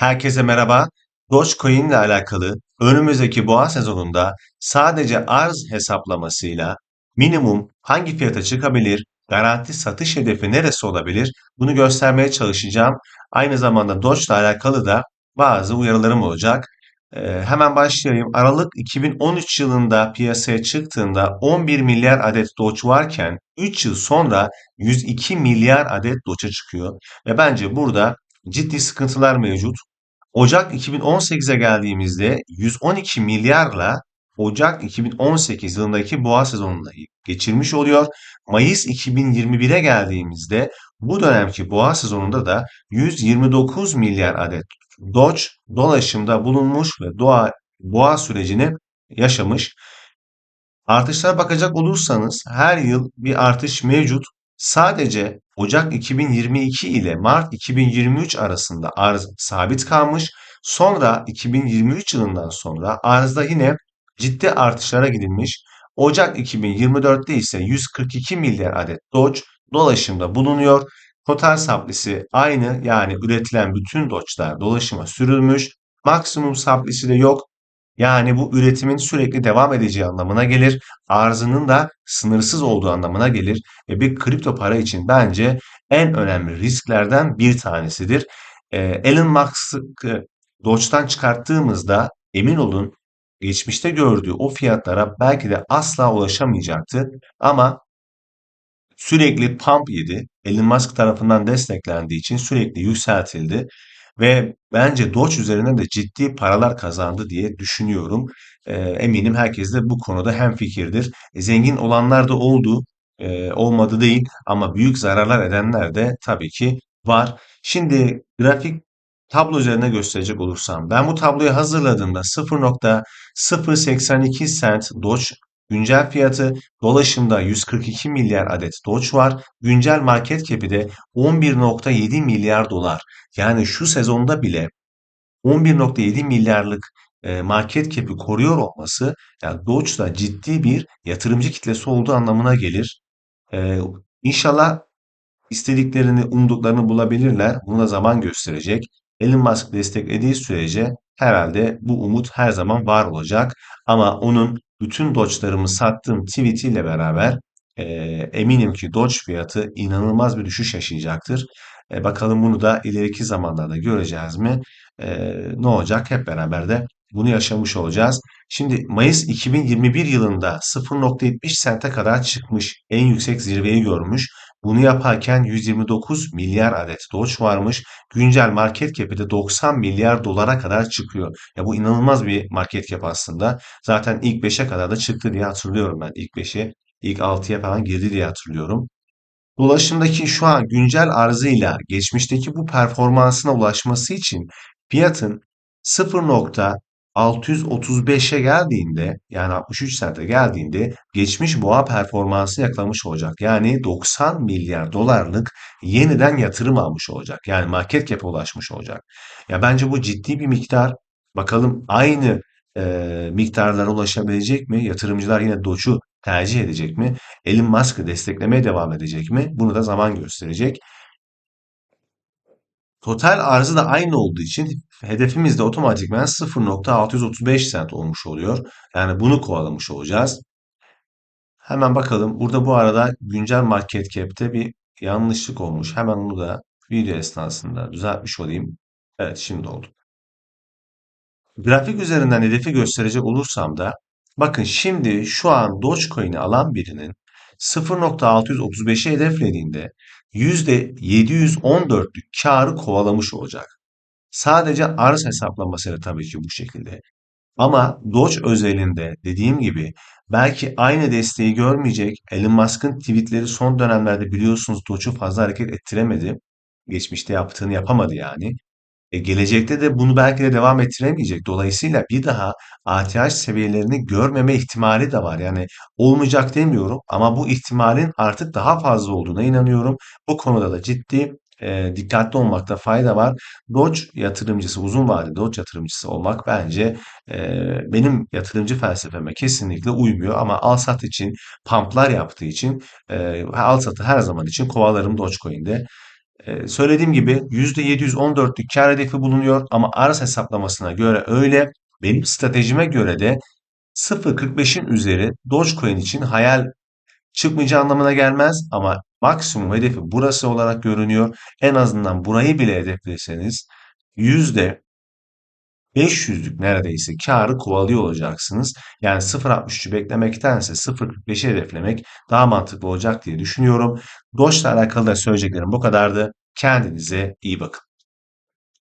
Herkese merhaba. Dogecoin ile alakalı önümüzdeki boğa sezonunda sadece arz hesaplamasıyla minimum hangi fiyata çıkabilir, garanti satış hedefi neresi olabilir bunu göstermeye çalışacağım. Aynı zamanda Doge ile alakalı da bazı uyarılarım olacak. Ee, hemen başlayayım. Aralık 2013 yılında piyasaya çıktığında 11 milyar adet Doge varken 3 yıl sonra 102 milyar adet Doge'a çıkıyor. Ve bence burada ciddi sıkıntılar mevcut. Ocak 2018'e geldiğimizde 112 milyarla Ocak 2018 yılındaki boğa sezonunu geçirmiş oluyor. Mayıs 2021'e geldiğimizde bu dönemki boğa sezonunda da 129 milyar adet Doge dolaşımda bulunmuş ve doğa, boğa sürecini yaşamış. Artışlara bakacak olursanız her yıl bir artış mevcut. Sadece Ocak 2022 ile Mart 2023 arasında arz sabit kalmış. Sonra 2023 yılından sonra arzda yine ciddi artışlara gidilmiş. Ocak 2024'te ise 142 milyar adet Doge dolaşımda bulunuyor. Total saplisi aynı yani üretilen bütün Doge'lar dolaşıma sürülmüş. Maksimum saplisi de yok. Yani bu üretimin sürekli devam edeceği anlamına gelir. Arzının da sınırsız olduğu anlamına gelir. Ve bir kripto para için bence en önemli risklerden bir tanesidir. Ee, Elon Musk'ı Doge'dan çıkarttığımızda emin olun geçmişte gördüğü o fiyatlara belki de asla ulaşamayacaktı. Ama sürekli pump yedi. Elon Musk tarafından desteklendiği için sürekli yükseltildi. Ve bence Doge üzerine de ciddi paralar kazandı diye düşünüyorum. Eminim herkes de bu konuda hemfikirdir. E, zengin olanlar da oldu, olmadı değil ama büyük zararlar edenler de tabii ki var. Şimdi grafik tablo üzerine gösterecek olursam ben bu tabloyu hazırladığımda 0.082 cent Doge güncel fiyatı dolaşımda 142 milyar adet Doge var. Güncel market cap'i de 11.7 milyar dolar. Yani şu sezonda bile 11.7 milyarlık e, market cap'i koruyor olması yani Doge'da ciddi bir yatırımcı kitlesi olduğu anlamına gelir. Ee, inşallah istediklerini, umduklarını bulabilirler. Bunu da zaman gösterecek. Elon Musk desteklediği sürece herhalde bu umut her zaman var olacak. Ama onun bütün Doge'larımı sattığım tweetiyle beraber e, eminim ki Doge fiyatı inanılmaz bir düşüş yaşayacaktır. E, bakalım bunu da ileriki zamanlarda göreceğiz mi? E, ne olacak? Hep beraber de bunu yaşamış olacağız. Şimdi Mayıs 2021 yılında 0.70 sente kadar çıkmış. En yüksek zirveyi görmüş. Bunu yaparken 129 milyar adet Doge varmış. Güncel market cap'i de 90 milyar dolara kadar çıkıyor. Ya bu inanılmaz bir market cap aslında. Zaten ilk 5'e kadar da çıktı diye hatırlıyorum ben. İlk 5'e, ilk 6'ya falan girdi diye hatırlıyorum. Dolaşımdaki şu an güncel arzıyla geçmişteki bu performansına ulaşması için fiyatın 0.635'e geldiğinde yani 63 sente geldiğinde geçmiş boğa performansı yakalamış olacak. Yani 90 milyar dolarlık yeniden yatırım almış olacak. Yani market cap'e ulaşmış olacak. Ya bence bu ciddi bir miktar. Bakalım aynı e, miktarlara ulaşabilecek mi? Yatırımcılar yine Doge'u tercih edecek mi? Elon Musk'ı desteklemeye devam edecek mi? Bunu da zaman gösterecek. Total arzı da aynı olduğu için hedefimiz de otomatikman 0.635 cent olmuş oluyor. Yani bunu kovalamış olacağız. Hemen bakalım. Burada bu arada güncel market cap'te bir yanlışlık olmuş. Hemen onu da video esnasında düzeltmiş olayım. Evet şimdi oldu. Grafik üzerinden hedefi gösterecek olursam da bakın şimdi şu an Dogecoin'i alan birinin 0.635'i hedeflediğinde %714'lük karı kovalamış olacak. Sadece arz hesaplamasıyla tabii ki bu şekilde. Ama Doge özelinde dediğim gibi belki aynı desteği görmeyecek. Elon Musk'ın tweetleri son dönemlerde biliyorsunuz Doge'u fazla hareket ettiremedi. Geçmişte yaptığını yapamadı yani. E, gelecekte de bunu belki de devam ettiremeyecek. Dolayısıyla bir daha ATH seviyelerini görmeme ihtimali de var. Yani olmayacak demiyorum ama bu ihtimalin artık daha fazla olduğuna inanıyorum. Bu konuda da ciddi e, dikkatli olmakta fayda var. Doge yatırımcısı, uzun vadeli Doge yatırımcısı olmak bence e, benim yatırımcı felsefeme kesinlikle uymuyor. Ama al sat için, pumplar yaptığı için e, al satı her zaman için kovalarım Dogecoin'de. Ee, söylediğim gibi %714'lük kar hedefi bulunuyor ama arz hesaplamasına göre öyle. Benim stratejime göre de 0.45'in üzeri Dogecoin için hayal çıkmayacağı anlamına gelmez ama maksimum hedefi burası olarak görünüyor. En azından burayı bile hedefleseniz yüzde 500'lük neredeyse karı kovalıyor olacaksınız. Yani 0.63'ü beklemektense 0.45'i hedeflemek daha mantıklı olacak diye düşünüyorum. Doge'la alakalı da söyleyeceklerim bu kadardı. Kendinize iyi bakın.